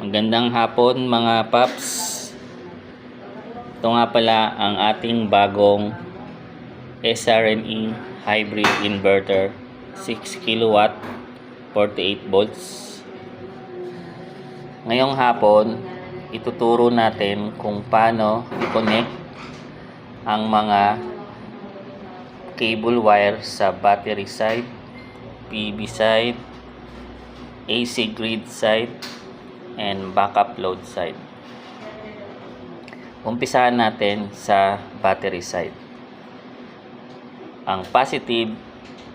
Magandang hapon mga paps. Ito nga pala ang ating bagong SRNE hybrid inverter 6 kilowatt 48 volts. Ngayong hapon, ituturo natin kung paano i-connect ang mga cable wire sa battery side, PV side, AC grid side, and backup load side. Umpisahan natin sa battery side. Ang positive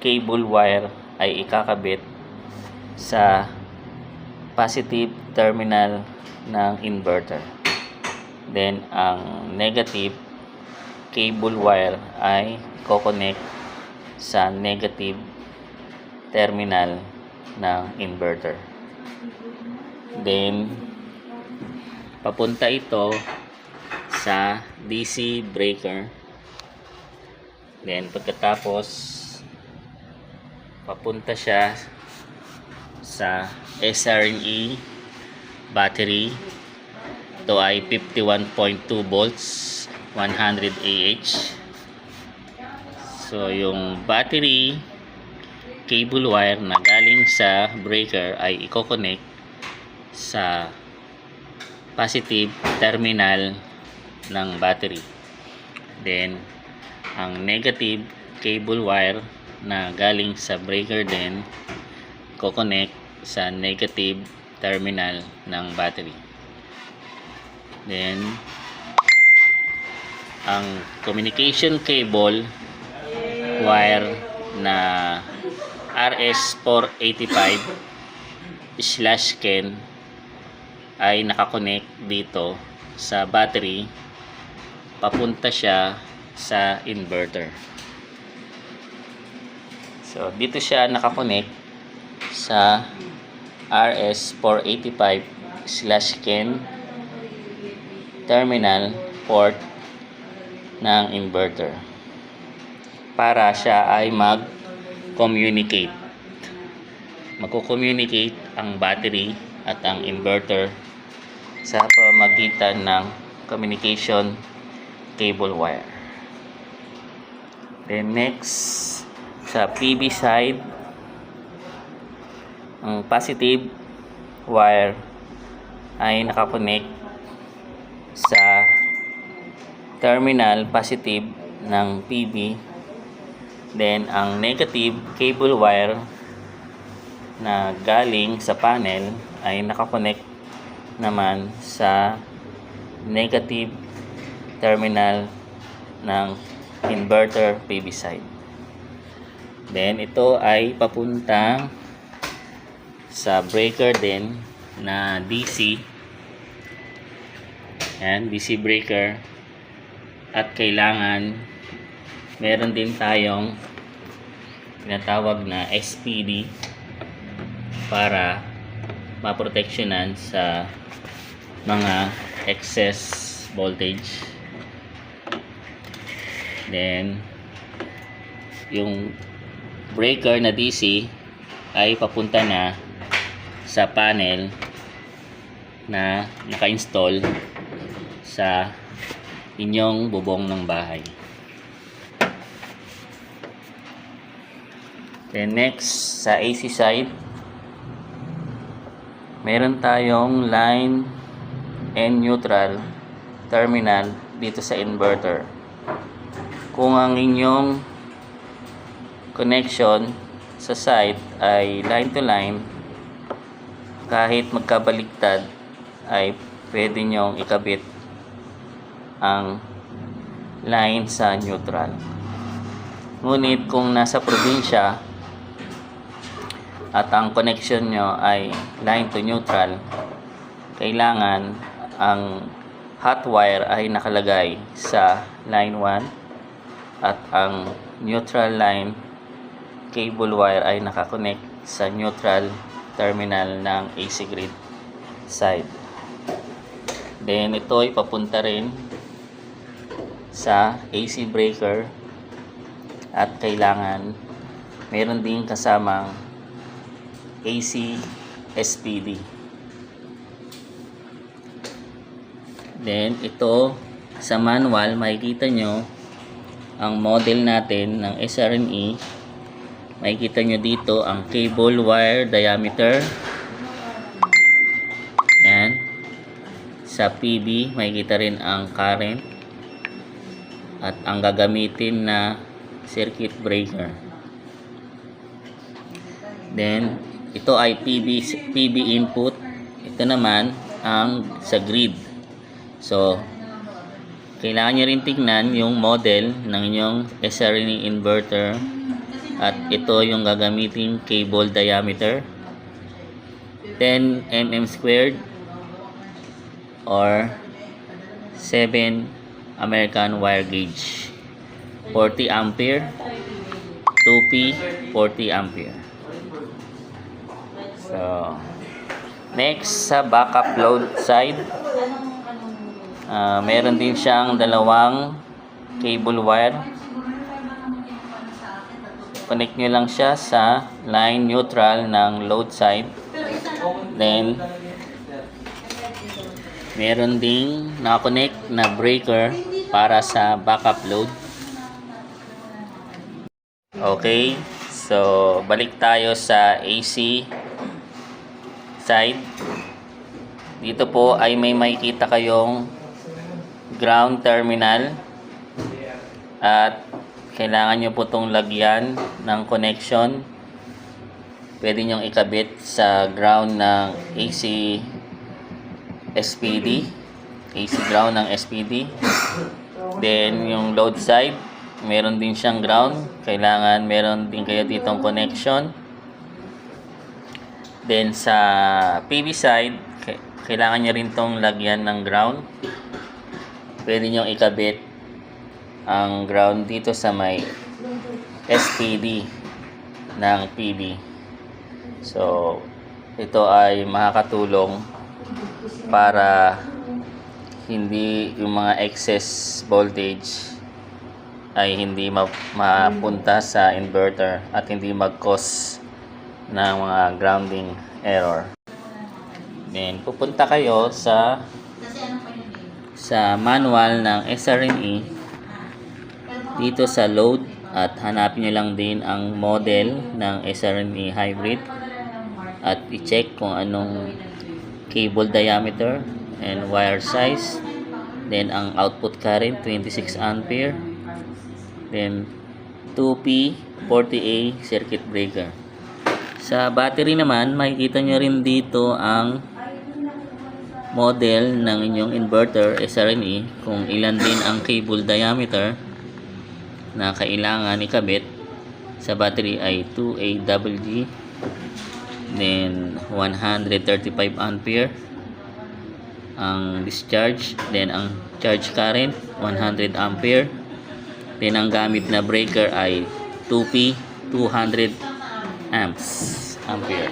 cable wire ay ikakabit sa positive terminal ng inverter. Then, ang negative cable wire ay connect sa negative terminal ng inverter. Then, papunta ito sa DC breaker. Then, pagkatapos, papunta siya sa SRE battery. Ito ay 51.2 volts, 100 AH. So, yung battery cable wire na galing sa breaker ay i-connect sa positive terminal ng battery. Then, ang negative cable wire na galing sa breaker din ko-connect sa negative terminal ng battery. Then, ang communication cable wire na RS485 slash Ken ay nakakonect dito sa battery. Papunta siya sa inverter. So dito siya nakakonect sa RS485 slash Ken terminal port ng inverter para siya ay mag-communicate. Magko-communicate ang battery at ang inverter sa pamagitan ng communication cable wire. Then next, sa PV side, ang positive wire ay nakakonect sa terminal positive ng PV. Then ang negative cable wire na galing sa panel ay nakakonect naman sa negative terminal ng inverter PV side. Then ito ay papuntang sa breaker din na DC. Yan, DC breaker. At kailangan meron din tayong tinatawag na SPD para maproteksyonan sa mga excess voltage. Then yung breaker na DC ay papunta na sa panel na naka-install sa inyong bubong ng bahay. Then next sa AC side meron tayong line and neutral terminal dito sa inverter. Kung ang inyong connection sa site ay line to line, kahit magkabaliktad ay pwede nyong ikabit ang line sa neutral. Ngunit kung nasa probinsya, at ang connection nyo ay line to neutral, kailangan ang hot wire ay nakalagay sa line 1 at ang neutral line cable wire ay nakakonect sa neutral terminal ng AC grid side. Then ito ay papunta rin sa AC breaker at kailangan meron din kasamang AC SPD. Then, ito, sa manual, makikita nyo ang model natin ng SRNE. Makikita nyo dito ang cable wire diameter. Yan. Sa PB, makikita rin ang current at ang gagamitin na circuit breaker. Then, ito ay PB, PB input. Ito naman ang sa grid. So, kailangan nyo rin tignan yung model ng inyong SRNE inverter at ito yung gagamitin cable diameter 10 mm squared or 7 American wire gauge 40 ampere 2P 40 ampere so next sa backup load side Ah, meron din siyang dalawang cable wire. Connect nyo lang siya sa line neutral ng load side. Then, meron ding nakakonect na breaker para sa backup load. Okay, so balik tayo sa AC side. Dito po ay may makikita kayong ground terminal. At kailangan nyo po itong lagyan ng connection. Pwede nyong ikabit sa ground ng AC SPD AC ground ng SPD then yung load side meron din siyang ground. Kailangan meron din kayo ditong connection then sa PV side kailangan nyo rin tong lagyan ng ground pwede nyo ikabit ang ground dito sa may SPD ng PB. So, ito ay makakatulong para hindi yung mga excess voltage ay hindi ma- mapunta sa inverter at hindi mag-cause ng mga grounding error. Then, pupunta kayo sa sa manual ng SRNE dito sa load at hanapin nyo lang din ang model ng SRNE hybrid at i-check kung anong cable diameter and wire size. Then ang output current 26 ampere. Then 2P 40A circuit breaker sa battery naman makikita nyo rin dito ang model ng inyong inverter SRNE kung ilan din ang cable diameter na kailangan ikabit sa battery ay 2AWG then 135 ampere ang discharge then ang charge current 100 ampere. Then ang gamit na breaker ay 2P 200 amps ampere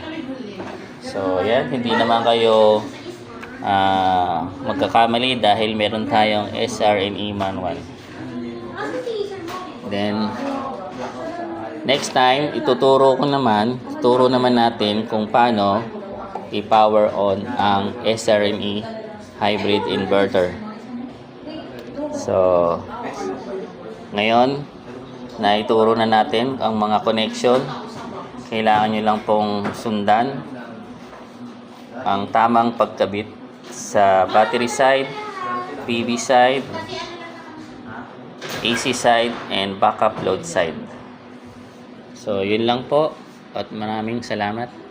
so yan hindi naman kayo ah magkakamali dahil meron tayong SRNE manual. Then, next time, ituturo ko naman, turo naman natin kung paano i-power on ang SRNE hybrid inverter. So, ngayon, naituro na natin ang mga connection. Kailangan nyo lang pong sundan ang tamang pagkabit sa battery side, PV side, AC side, and backup load side. So, yun lang po at maraming salamat.